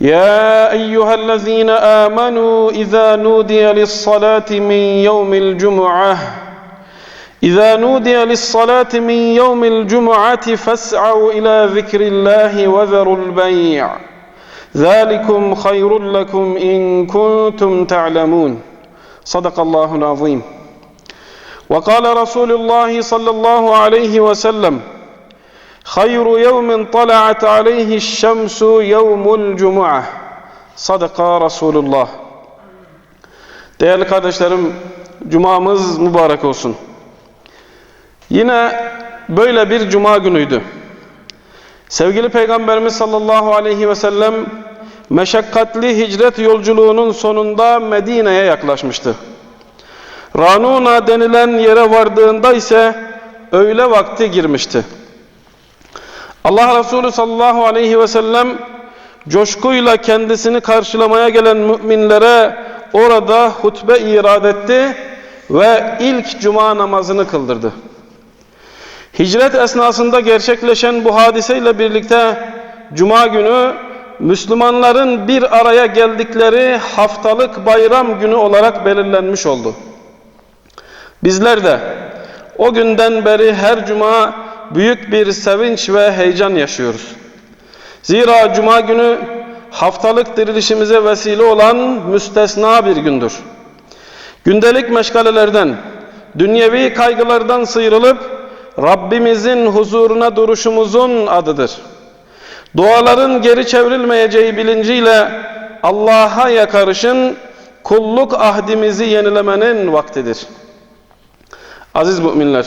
يا أيها الذين آمنوا إذا نودي للصلاة من يوم الجمعة إذا نودي للصلاة من يوم الجمعة فاسعوا إلى ذكر الله وذروا البيع. ذلكم خير لكم إن كنتم تعلمون. صدق الله العظيم. وقال رسول الله صلى الله عليه وسلم Hayru yevmin tala'at aleyhi şemsu yevmul cumu'ah. Sadaka Resulullah. Değerli kardeşlerim, cumamız mübarek olsun. Yine böyle bir cuma günüydü. Sevgili Peygamberimiz sallallahu aleyhi ve sellem meşakkatli hicret yolculuğunun sonunda Medine'ye yaklaşmıştı. Ranuna denilen yere vardığında ise öğle vakti girmişti. Allah Resulü sallallahu aleyhi ve sellem coşkuyla kendisini karşılamaya gelen müminlere orada hutbe irad etti ve ilk cuma namazını kıldırdı. Hicret esnasında gerçekleşen bu hadiseyle birlikte cuma günü Müslümanların bir araya geldikleri haftalık bayram günü olarak belirlenmiş oldu. Bizler de o günden beri her cuma büyük bir sevinç ve heyecan yaşıyoruz. Zira cuma günü haftalık dirilişimize vesile olan müstesna bir gündür. Gündelik meşgalelerden, dünyevi kaygılardan sıyrılıp Rabbimizin huzuruna duruşumuzun adıdır. Duaların geri çevrilmeyeceği bilinciyle Allah'a yakarışın kulluk ahdimizi yenilemenin vaktidir. Aziz müminler,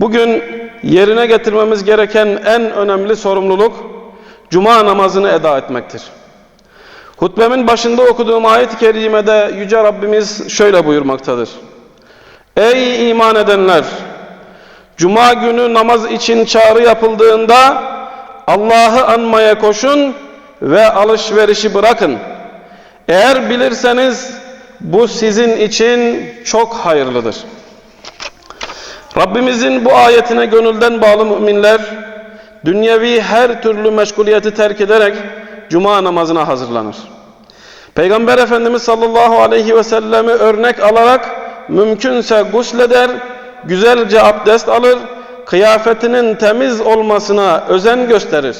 bugün yerine getirmemiz gereken en önemli sorumluluk Cuma namazını eda etmektir. Hutbemin başında okuduğum ayet-i kerimede Yüce Rabbimiz şöyle buyurmaktadır. Ey iman edenler! Cuma günü namaz için çağrı yapıldığında Allah'ı anmaya koşun ve alışverişi bırakın. Eğer bilirseniz bu sizin için çok hayırlıdır. Rabbimizin bu ayetine gönülden bağlı müminler dünyevi her türlü meşguliyeti terk ederek cuma namazına hazırlanır. Peygamber Efendimiz sallallahu aleyhi ve sellemi örnek alarak mümkünse gusleder, güzelce abdest alır, kıyafetinin temiz olmasına özen gösterir.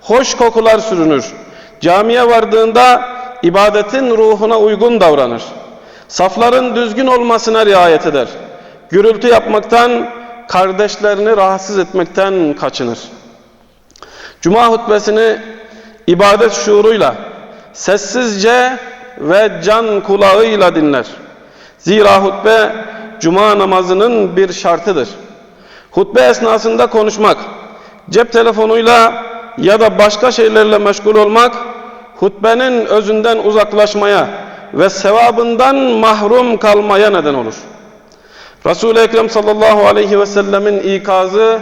Hoş kokular sürünür. Camiye vardığında ibadetin ruhuna uygun davranır. Safların düzgün olmasına riayet eder. Gürültü yapmaktan, kardeşlerini rahatsız etmekten kaçınır. Cuma hutbesini ibadet şuuruyla, sessizce ve can kulağıyla dinler. Zira hutbe cuma namazının bir şartıdır. Hutbe esnasında konuşmak, cep telefonuyla ya da başka şeylerle meşgul olmak, hutbenin özünden uzaklaşmaya ve sevabından mahrum kalmaya neden olur. Resul-i Ekrem sallallahu aleyhi ve sellemin ikazı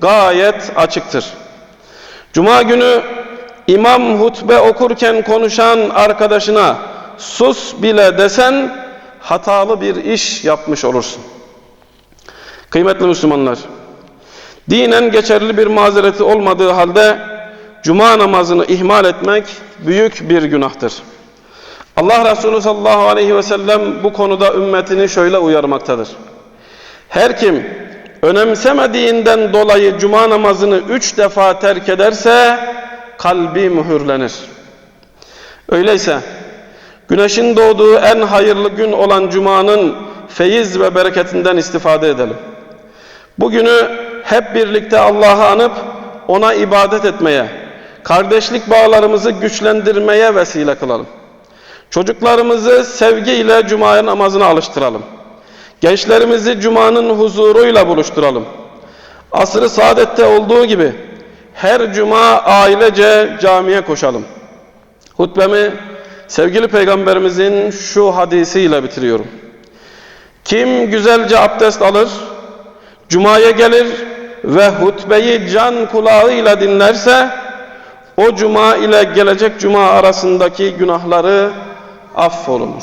gayet açıktır. Cuma günü imam hutbe okurken konuşan arkadaşına sus bile desen hatalı bir iş yapmış olursun. Kıymetli Müslümanlar, dinen geçerli bir mazereti olmadığı halde cuma namazını ihmal etmek büyük bir günahtır. Allah Resulü sallallahu aleyhi ve sellem bu konuda ümmetini şöyle uyarmaktadır. Her kim önemsemediğinden dolayı cuma namazını üç defa terk ederse kalbi mühürlenir. Öyleyse güneşin doğduğu en hayırlı gün olan cumanın feyiz ve bereketinden istifade edelim. Bugünü hep birlikte Allah'ı anıp ona ibadet etmeye, kardeşlik bağlarımızı güçlendirmeye vesile kılalım. Çocuklarımızı sevgiyle cuma namazına alıştıralım. Gençlerimizi cumanın huzuruyla buluşturalım. Asr-ı saadette olduğu gibi her cuma ailece camiye koşalım. Hutbemi sevgili peygamberimizin şu hadisiyle bitiriyorum. Kim güzelce abdest alır, cumaya gelir ve hutbeyi can kulağıyla dinlerse o cuma ile gelecek cuma arasındaki günahları affolunur.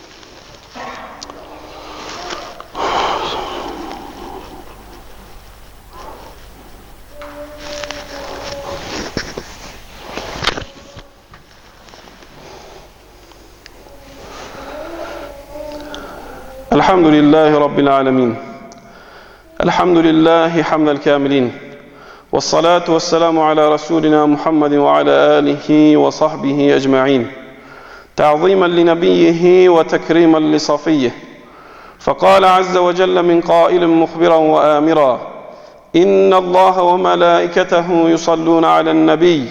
الحمد لله رب العالمين. الحمد لله حمد الكاملين. والصلاة والسلام على رسولنا محمد وعلى آله وصحبه أجمعين. تعظيما لنبيه وتكريما لصفيه. فقال عز وجل من قائل مخبرا وآمرا إن الله وملائكته يصلون على النبي.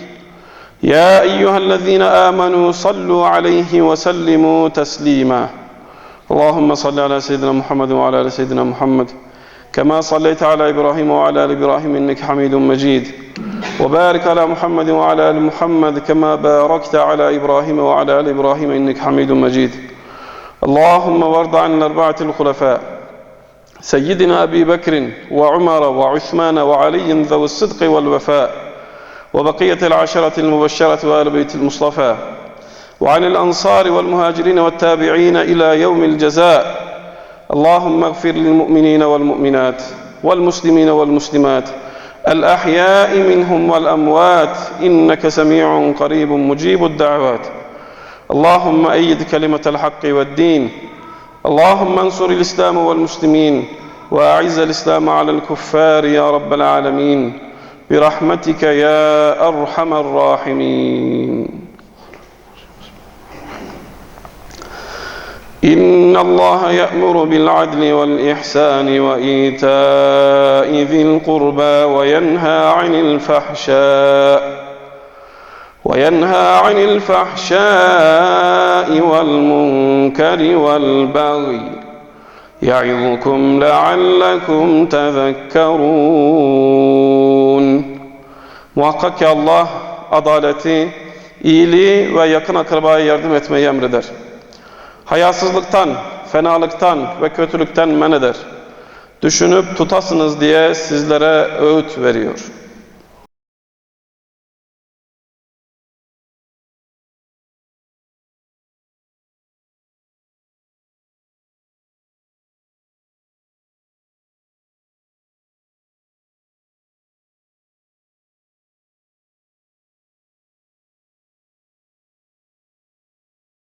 يا أيها الذين آمنوا صلوا عليه وسلموا تسليما. اللهم صل على سيدنا محمد وعلى آل سيدنا محمد. كما صليت على إبراهيم وعلى آل إبراهيم إنك حميد مجيد. وبارك على محمد وعلى آل محمد كما باركت على إبراهيم وعلى آل إبراهيم إنك حميد مجيد. اللهم وارض عن الأربعة الخلفاء. سيدنا أبي بكر وعمر وعثمان وعلي ذوي الصدق والوفاء. وبقية العشرة المبشرة وآل بيت المصطفى. وعن الأنصار والمهاجرين والتابعين إلى يوم الجزاء. اللهم اغفر للمؤمنين والمؤمنات والمسلمين والمسلمات. الأحياء منهم والأموات. إنك سميع قريب مجيب الدعوات. اللهم أيد كلمة الحق والدين. اللهم انصر الإسلام والمسلمين. وأعز الإسلام على الكفار يا رب العالمين. برحمتك يا أرحم الراحمين. إن الله يأمر بالعدل والإحسان وإيتاء ذي القربى وينهى عن الفحشاء وينهى عن الفحشاء والمنكر والبغي يعظكم لعلكم تذكرون Muhakkak ki Allah adaleti, iyiliği ve yakın akrabaya yardım etmeyi emreder. Hayasızlıktan, fenalıktan ve kötülükten men eder. Düşünüp tutasınız diye sizlere öğüt veriyor.